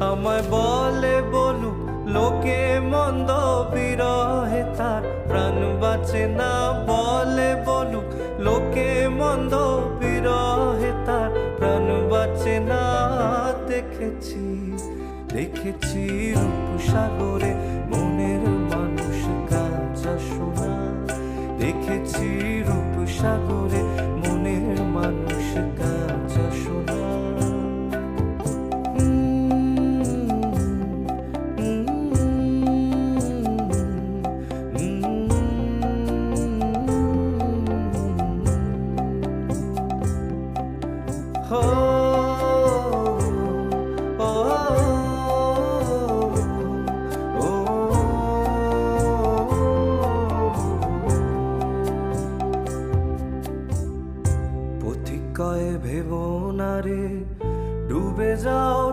আমায় বলে বলুক, লোকে মন্দ বিরহে তার প্রাণ বাঁচে না। বলে বলুক, লোকে মন্দ বিরহে তার প্রাণ বাঁচে না। দেখেছি দেখেছি রূপসাগরে মনের মানুষ কাঁচা সোনা। দেখেছি রূপসাগরে কয়ে ভেব না রে ডুবে যাও